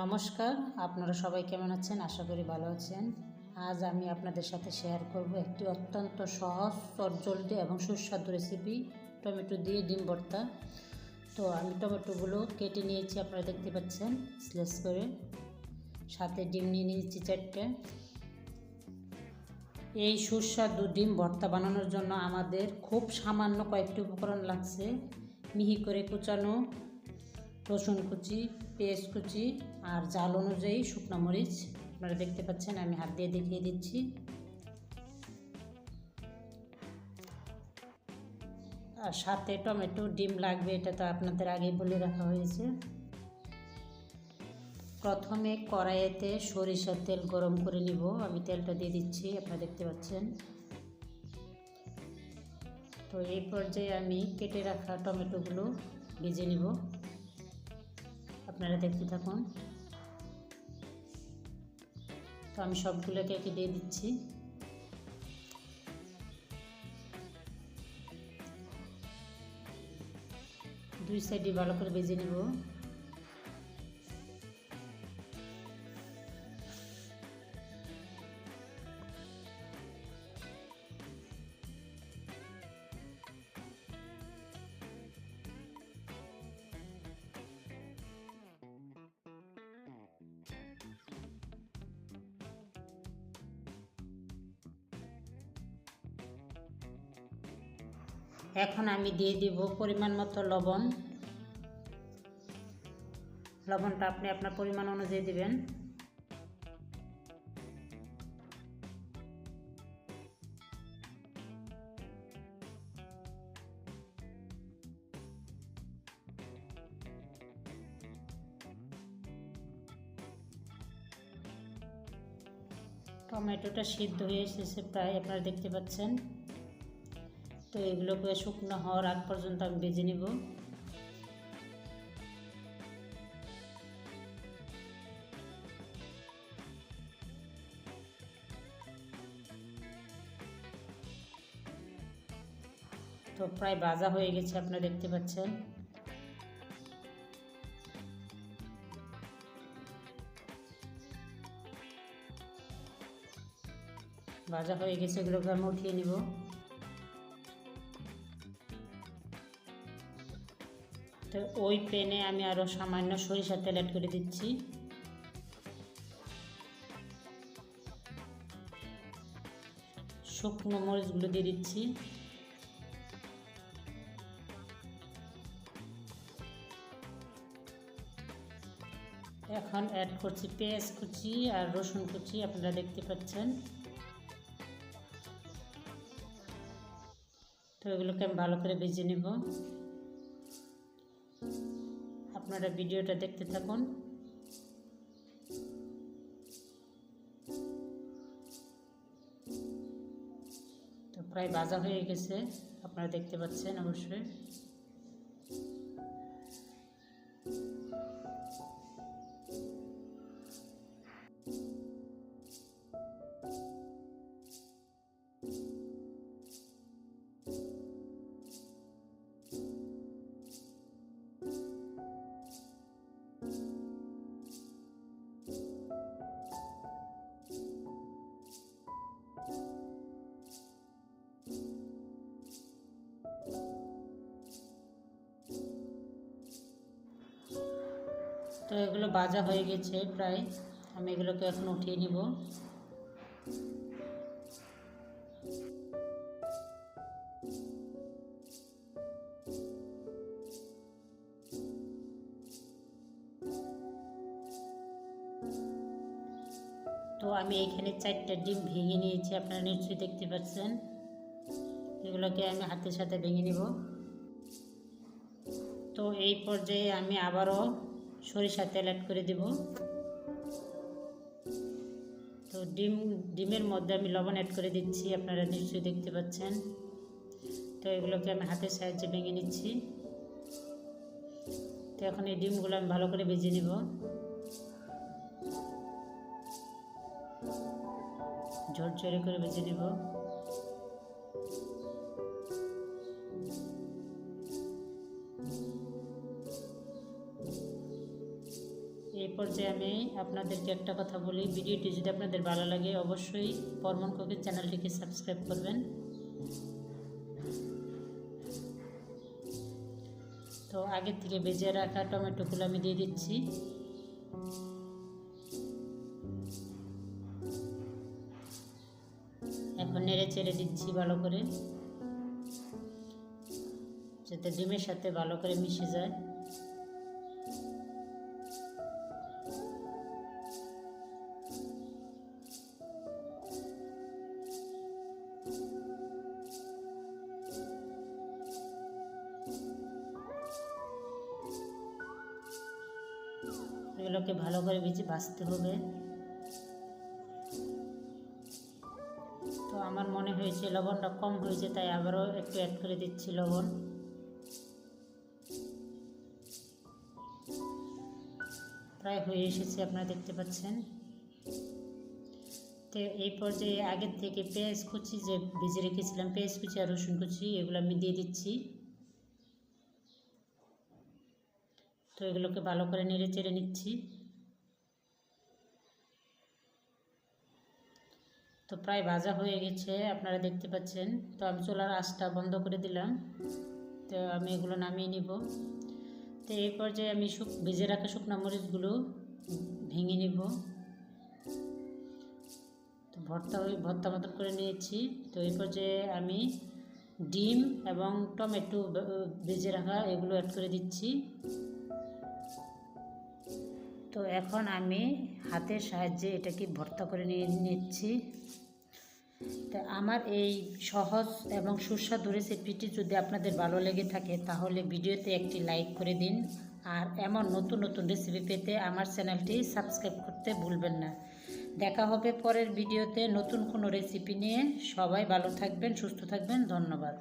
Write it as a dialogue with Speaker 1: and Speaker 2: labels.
Speaker 1: নমস্কার, আপনারা সবাই কেমন আছেন? আশা করি ভালো আছেন। আজ আমি আপনাদের সাথে শেয়ার করব একটি অত্যন্ত সহজ চটজলদি এবং সুস্বাদু রেসিপি টমেটো দিয়ে ডিম ভর্তা। তো আমি টমেটোগুলো কেটে নিয়েছি, আপনারা দেখতে পাচ্ছেন স্লেস করে। সাথে ডিম নিয়ে নিয়েছি চারটে। এই সুস্বাদু ডিম ভর্তা বানানোর জন্য আমাদের খুব সামান্য কয়েকটি উপকরণ লাগছে। মিহি করে কুচানো রসুন কুচি, পেঁয়াজ কুচি আর জাল অনুযায়ী শুকনো মরিচ। আপনারা দেখতে পাচ্ছেন, আমি হাত দিয়ে দেখিয়ে দিচ্ছি। আর সাথে টমেটো, ডিম লাগবে, এটা তো আপনাদের আগেই বলে রাখা হয়েছে। প্রথমে কড়াইয়েতে সরিষার তেল গরম করে নিব। আমি তেলটা দিয়ে দিচ্ছি, আপনারা দেখতে পাচ্ছেন। তো এই পর্যায়ে আমি কেটে রাখা টমেটোগুলো ভেজে নিব। আপনারা দেখতে থাকুন। তো আমি সবগুলোকে একে দিয়ে দিচ্ছি। দুই সাইডে ভালো করে বেজে নেব। এখন আমি দিয়ে দিব পরিমাণ মতো লবণ। লবণটা আপনি আপনার পরিমাণ অনুযায়ী দিবেন। টমেটোটা সিদ্ধ হয়ে এসেছে প্রায়, আপনারা দেখতে পাচ্ছেন। তো এগুলোকে শুকনো হওয়ার আগ পর্যন্ত আমি ভেজে নিব। তো প্রায় ভাজা হয়ে গেছে, আপনারা দেখতে পাচ্ছেন। ভাজা হয়ে গেছে, এগুলোকে আমি উঠিয়ে নিব। তো ওই প্যানে আমি আরও সামান্য সরিষার তেল অ্যাড করে দিচ্ছি। শুকনো মরিচগুলো দিয়ে দিচ্ছি। এখন অ্যাড করছি পেঁয়াজ কুচি আর রসুন কুচি, আপনারা দেখতে পাচ্ছেন। তো এগুলোকে আমি ভালো করে ভেজে নেব। আপনারা ভিডিওটা দেখতে থাকুন। তো প্রায় বাজা হয়ে গেছে আপনারা দেখতে পাচ্ছেন অবশ্যই। তো এগুলো ভাজা হয়ে গেছে প্রায়। আমি এগুলোকে এখন উঠিয়ে নিব। তো আমি এইখানে চারটা ডিম ভেঙে নিয়েছি, আপনারা নিশ্চয়ই দেখতে পাচ্ছেন। এগুলোকে আমি হাতের সাথে ভেঙে নিব। তো এই পর্যায়ে আমি আবারও সরিষার তেল অ্যাড করে দেব। তো ডিম, ডিমের মধ্যে আমি লবণ অ্যাড করে দিচ্ছি, আপনারা নিশ্চয়ই দেখতে পাচ্ছেন। তো এগুলোকে আমি হাতের সাহায্যে ভেঙে নিচ্ছি। তো এখন এই ডিমগুলো আমি ভালো করে ভেজে নিব। ঝরঝরে করে ভেজে নেব। এই পর্যায়ে আমি আপনাদেরকে একটা কথা বলি। ভিডিওটি যদি আপনাদের ভালো লাগে, অবশ্যই পরমন কুকিং চ্যানেলটিকে সাবস্ক্রাইব করবেন। তো আগের থেকে বেজে রাখা টমেটোগুলো আমি দিয়ে দিচ্ছি। এখন নেড়ে চেড়ে দিচ্ছি ভালো করে। যাতে ডিমের সাথে ভালো করে মিশে যায়। এগুলোকে ভালো করে ভিজে ভাজতে হবে। তো আমার মনে হয়েছে লবণটা কম হয়েছে, তাই আবারও একটু অ্যাড করে দিচ্ছি লবণ। প্রায় হয়ে এসেছে, আপনারা দেখতে পাচ্ছেন। তো এই পর্যায়ে আগের থেকে পেঁয়াজ কুচি যে ভিজে রেখেছিলাম, পেঁয়াজ কুচি আর রসুন কুচি, এগুলো আমি দিয়ে দিচ্ছি। তো এগুলোকে ভালো করে নেড়ে চেড়ে নিচ্ছি। তো প্রায় ভাজা হয়ে গেছে, আপনারা দেখতে পাচ্ছেন। তো আমি চুলার আঁচটা বন্ধ করে দিলাম। তো আমি এগুলো নামিয়ে নিব। তো এই পর্যায়ে আমি শুক, ভেজে রাখা শুকনো মরিচগুলো ভেঙে নিব। তো ভর্তা হয়ে ভর্তা মতন করে নিয়েছি। তো এই পর্যায়ে আমি ডিম এবং টমেটো ভেজে রাখা এগুলো অ্যাড করে দিচ্ছি। তো এখন আমি হাতের সাহায্যে এটাকে ভর্তা করে নিয়ে নিচ্ছি। তা আমার এই সহজ এবং সুস্বাদু রেসিপিটি যদি আপনাদের ভালো লেগে থাকে, তাহলে ভিডিওতে একটি লাইক করে দিন। আর এমন নতুন নতুন রেসিপি পেতে আমার চ্যানেলটি সাবস্ক্রাইব করতে ভুলবেন না। দেখা হবে পরের ভিডিওতে নতুন কোনো রেসিপি নিয়ে। সবাই ভালো থাকবেন, সুস্থ থাকবেন। ধন্যবাদ।